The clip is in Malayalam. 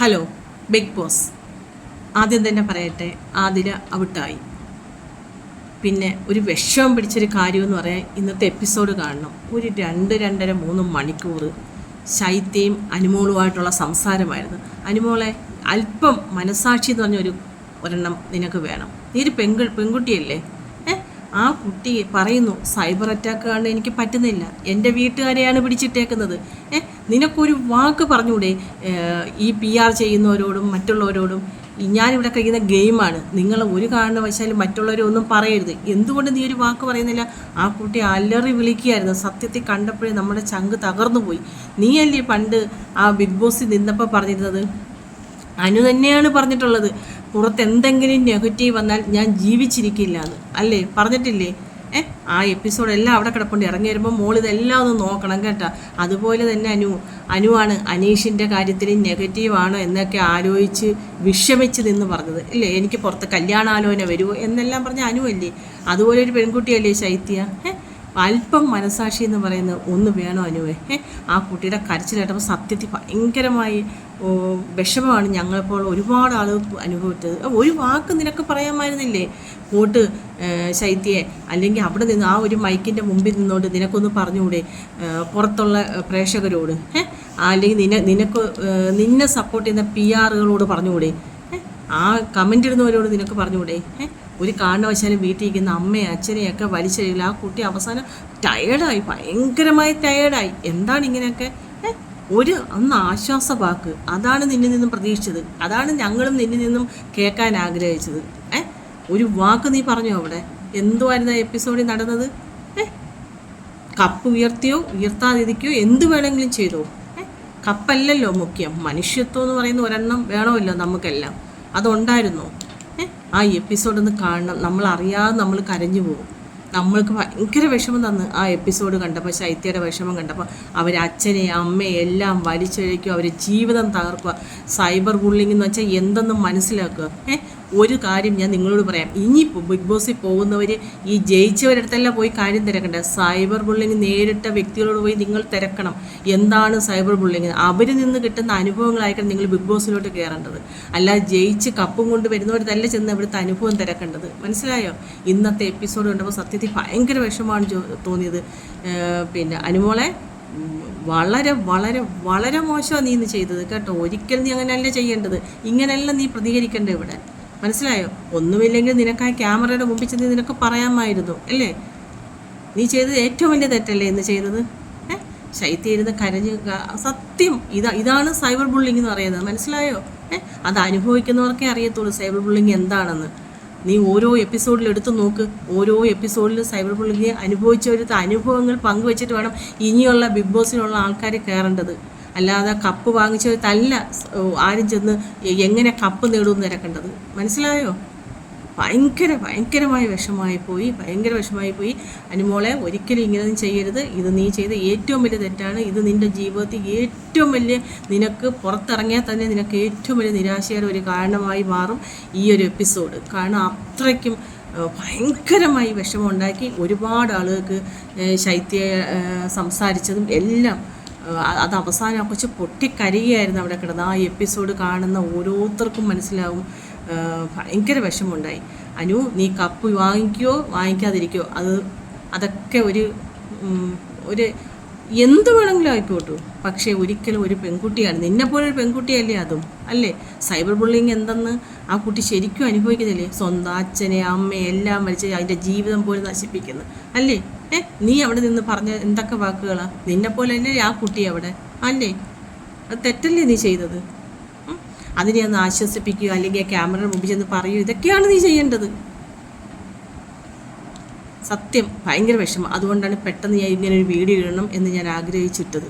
Hello big boss. ആദ്യം തന്നെ പറയട്ടെ ആതിര ഔട്ടായി. പിന്നെ ഒരു വിഷമം പിടിച്ചൊരു കാര്യമെന്ന് പറയാൻ ഇന്നത്തെ എപ്പിസോഡ് കാണണം. ഒരു രണ്ട് രണ്ടര മൂന്ന് മണിക്കൂർ ശൈത്യയും അനുമോളുമായിട്ടുള്ള സംസാരമായിരുന്നു. അനുമോളെ അല്പം മനസാക്ഷി എന്ന് പറഞ്ഞൊരു ഒരെണ്ണം നിനക്ക് വേണം. നീ ഒരു പെൺകുട്ടിയല്ലേ? ആ കുട്ടി പറയുന്നു സൈബർ അറ്റാക്ക് കാണാൻ എനിക്ക് പറ്റുന്നില്ല. എന്റെ വീട്ടുകാരെയാണ് പിടിച്ചിട്ടേക്കുന്നത്. ഏ നിനക്കൊരു വാക്ക് പറഞ്ഞൂടെ? ഈ പി ആർ ചെയ്യുന്നവരോടും മറ്റുള്ളവരോടും ഞാനിവിടെ കഴിക്കുന്ന ഗെയിമാണ്. നിങ്ങൾ ഒരു കാരണവശാലും മറ്റുള്ളവരെ ഒന്നും പറയരുത്. എന്തുകൊണ്ട് നീ ഒരു വാക്ക് പറയുന്നില്ല? ആ കുട്ടി അലറി വിളിക്കുകയായിരുന്നു. സത്യത്തിൽ കണ്ടപ്പോഴേ നമ്മുടെ ചങ്ക് തകർന്നു പോയി നീയല്ലേ പണ്ട് ആ ബിഗ് ബോസിൽ നിന്നപ്പോൾ പറഞ്ഞിരുന്നത്? അനു തന്നെയാണ് പറഞ്ഞിട്ടുള്ളത്. പുറത്ത് എന്തെങ്കിലും നെഗറ്റീവ് വന്നാൽ ഞാൻ ജീവിച്ചിരിക്കില്ല എന്ന് അല്ലേ? പറഞ്ഞിട്ടില്ലേ? ഏ? ആ എപ്പിസോഡ് എല്ലാം അവിടെ കിടപ്പുണ്ട്. ഇറങ്ങി വരുമ്പോൾ മോൾ ഇതെല്ലാം ഒന്ന് നോക്കണം കേട്ടോ. അതുപോലെ തന്നെ അനു. അനുവാണ് അനീഷിന്റെ കാര്യത്തിൽ നെഗറ്റീവ് ആണോ എന്നൊക്കെ ആലോചിച്ച് വിഷമിച്ച് നിന്ന് പറഞ്ഞത്. ഇല്ലേ? എനിക്ക് പുറത്ത് കല്യാണാലോചന വരുമോ എന്നെല്ലാം പറഞ്ഞ അനുവല്ലേ അതുപോലെ ഒരു പെൺകുട്ടിയല്ലേ ശൈത്യ? ഏ? അല്പം മനസാക്ഷി എന്ന് പറയുന്നത് ഒന്ന് വേണോ അനുവേ? ആ കുട്ടിയുടെ കരച്ചിൽ കേട്ടപ്പോൾ സത്യത്തിൽ ഭയങ്കരമായി വിഷമമാണ് ഞങ്ങളിപ്പോൾ ഒരുപാട് ആളുകൾ അനുഭവിച്ചത്. ഒരു വാക്ക് നിനക്ക് പറയാമായിരുന്നില്ലേ? പോട്ട് ശൈത്യെ അല്ലെങ്കിൽ അവിടെ നിന്ന് ആ ഒരു മൈക്കിന്റെ മുമ്പിൽ നിന്നോണ്ട് നിനക്കൊന്ന് പറഞ്ഞുകൂടെ പുറത്തുള്ള പ്രേക്ഷകരോട്? അല്ലെങ്കിൽ നിന നിനക്ക് നിന്നെ സപ്പോർട്ട് ചെയ്യുന്ന പി ആറുകളോട് പറഞ്ഞുകൂടെ? ആ കമന്റ് ഇടുന്നവരോട് നിനക്ക് പറഞ്ഞുകൂടെ? ഒരു കാരണവശാലും വീട്ടിൽ ഇരിക്കുന്ന അമ്മയും അച്ഛനെയൊക്കെ വലിച്ചെഴുകില്ല ആ കുട്ടി അവസാനം ടയേർഡായി ഭയങ്കരമായി ടയേർഡായി എന്താണ് ഇങ്ങനെയൊക്കെ? ഒരു അന്ന് ആശ്വാസ വാക്ക് അതാണ് നിന്നിൽ നിന്നും പ്രതീക്ഷിച്ചത്. അതാണ് ഞങ്ങളും നിന്നിൽ നിന്നും കേൾക്കാൻ ആഗ്രഹിച്ചത്. ഏ? ഒരു വാക്ക് നീ പറഞ്ഞു അവിടെ? എന്തുമായിരുന്നു എപ്പിസോഡിൽ നടന്നത്? ഏ? കപ്പ് ഉയർത്തിയോ ഉയർത്താതിരിക്കുകയോ എന്ത് വേണമെങ്കിലും ചെയ്തോ? കപ്പല്ലല്ലോ മുഖ്യം. മനുഷ്യത്വം എന്ന് പറയുന്ന ഒരെണ്ണം വേണമല്ലോ നമുക്കെല്ലാം. അതുണ്ടായിരുന്നോ? ആ എപ്പിസോഡ് ഒന്ന് കാണണം. നമ്മൾ അറിയാതെ നമ്മൾ കരഞ്ഞു പോകും. നമ്മൾക്ക് ഭയങ്കര വിഷമം തന്ന് ആ എപ്പിസോഡ് കണ്ടപ്പോൾ ശൈത്യയുടെ വിഷമം കണ്ടപ്പോൾ. അവർ അച്ഛനെ അമ്മയെ എല്ലാം വലിച്ചൊഴിക്കുക അവർ ജീവിതം തകർക്കുക. സൈബർ ബുള്ളിംഗ് എന്ന് വെച്ചാൽ എന്തെന്ന് മനസ്സിലാക്കുക. ഏ? ഒരു കാര്യം ഞാൻ നിങ്ങളോട് പറയാം. ഇനി ബിഗ് ബോസിൽ പോകുന്നവർ ഈ ജയിച്ചവരടുത്തല്ല പോയി കാര്യം തിരക്കണ്ട. സൈബർ ബുള്ളിങ് നേരിട്ട വ്യക്തികളോട് പോയി നിങ്ങൾ തിരക്കണം. എന്താണ് സൈബർ ബുള്ളിങ്? അവരിൽ നിന്ന് കിട്ടുന്ന അനുഭവങ്ങളായിരിക്കണം നിങ്ങൾ ബിഗ് ബോസിലോട്ട് കയറേണ്ടത് അല്ല ജയിച്ച് കപ്പും കൊണ്ട് വരുന്നവരല്ല ചെന്ന് അവിടുത്തെ അനുഭവം തിരക്കേണ്ടത്. മനസ്സിലായോ? ഇന്നത്തെ എപ്പിസോഡ് കണ്ടപ്പോൾ സത്യത്തിൽ ഭയങ്കര വിഷമമാണ് തോന്നിയത്. പിന്നെ അനുമോളെ വളരെ വളരെ വളരെ മോശമാണ് നീ ഇന്ന് ചെയ്തത്. കേട്ടോ ഒരിക്കലും നീ അങ്ങനെയല്ല ചെയ്യേണ്ടത്. ഇങ്ങനെയല്ല നീ പ്രതികരിക്കേണ്ടത് ഇവിടെ. മനസ്സിലായോ? ഒന്നുമില്ലെങ്കിൽ നിനക്ക് ആ ക്യാമറയുടെ മുമ്പിൽ ചെന്ന് നിനക്ക് പറയാമായിരുന്നു അല്ലേ? നീ ചെയ്തത് ഏറ്റവും വലിയ തെറ്റല്ലേ ഇന്ന് ചെയ്തത് ഏ? ശൈത്യ ഇരുന്ന് കരഞ്ഞ് സത്യം. ഇതാ ഇതാണ് സൈബർ ബുള്ളിങ് എന്ന് പറയുന്നത്. മനസ്സിലായോ? ഏ? അത് അനുഭവിക്കുന്നവർക്കേ അറിയത്തുള്ളൂ സൈബർ ബുള്ളിങ് എന്താണെന്ന്. നീ ഓരോ എപ്പിസോഡിൽ എടുത്തു നോക്ക്. ഓരോ എപ്പിസോഡിലും സൈബർ ബുള്ളിങ് അനുഭവിച്ചവരുടെ അനുഭവങ്ങൾ പങ്കുവച്ചിട്ട് വേണം ഇനിയുള്ള ബിഗ് ബോസിനുള്ള ആൾക്കാർ കയറേണ്ടത്. അല്ലാതെ കപ്പ് വാങ്ങിച്ചതല്ല ആരും ചെന്ന് എങ്ങനെ കപ്പ് നേടുമെന്ന് തിരക്കേണ്ടത്? മനസ്സിലായോ? ഭയങ്കര ഭയങ്കരമായ വിഷമായി പോയി ഭയങ്കര വിഷമായി പോയി. അനുമോളെ ഒരിക്കലും ഇങ്ങനെയൊന്നും ചെയ്യരുത്. ഇത് നീ ചെയ്ത ഏറ്റവും വലിയ തെറ്റാണ്. ഇത് നിന്റെ ജീവിതത്തിൽ ഏറ്റവും വലിയ നിനക്ക് പുറത്തിറങ്ങിയാൽ തന്നെ നിനക്ക് ഏറ്റവും വലിയ നിരാശയുടെ ഒരു കാരണമായി മാറും ഈ ഒരു എപ്പിസോഡ്. കാരണം അത്രയ്ക്കും ഭയങ്കരമായി വിഷമമുണ്ടാക്കി ഒരുപാട് ആളുകൾക്ക് ശൈത്യ സംസാരിച്ചതും എല്ലാം അത് അവസാനം കൊച്ചു പൊട്ടിക്കരയുകയായിരുന്നു അവിടെ കിടന്ന്. ആ എപ്പിസോഡ് കാണുന്ന ഓരോരുത്തർക്കും മനസ്സിലാവും. ഭയങ്കര വിഷമമുണ്ടായി. അനു നീ കപ്പ് വാങ്ങിക്കുകയോ വാങ്ങിക്കാതിരിക്കുകയോ അത് അതൊക്കെ ഒരു ഒരു എന്ത് വേണമെങ്കിലും ആയിക്കോട്ടു. പക്ഷേ ഒരിക്കലും ഒരു പെൺകുട്ടിയാണ്. നിന്നെപ്പോലെ ഒരു പെൺകുട്ടിയല്ലേ അതും അല്ലേ? സൈബർ ബുള്ളിങ് എന്തെന്ന് ആ കുട്ടി ശരിക്കും അനുഭവിക്കുന്നില്ലേ? സ്വന്തം അച്ഛനെ അമ്മയെ എല്ലാം വലിച്ച് അതിന്റെ ജീവിതം പോലും നശിപ്പിക്കുന്നു അല്ലേ? ഏ നീ അവിടെ നിന്ന് പറഞ്ഞ എന്തൊക്കെ വാക്കുകളാ? നിന്നെപ്പോലെ തന്നെ ആ കുട്ടി അവിടെ. അല്ലേ? അത് തെറ്റല്ലേ നീ ചെയ്തത്? അതിനെ ഒന്ന് ആശ്വസിപ്പിക്കുക അല്ലെങ്കിൽ ആ ക്യാമറ മുമ്പിൽ ചെന്ന് പറയൂ ഇതൊക്കെയാണ് നീ ചെയ്യേണ്ടത്. സത്യം ഭയങ്കര വിഷമം. അതുകൊണ്ടാണ് പെട്ടെന്ന് ഞാൻ ഇങ്ങനെ ഒരു വീഡിയോ ഇടണം എന്ന് ഞാൻ ആഗ്രഹിച്ചിട്ടത്.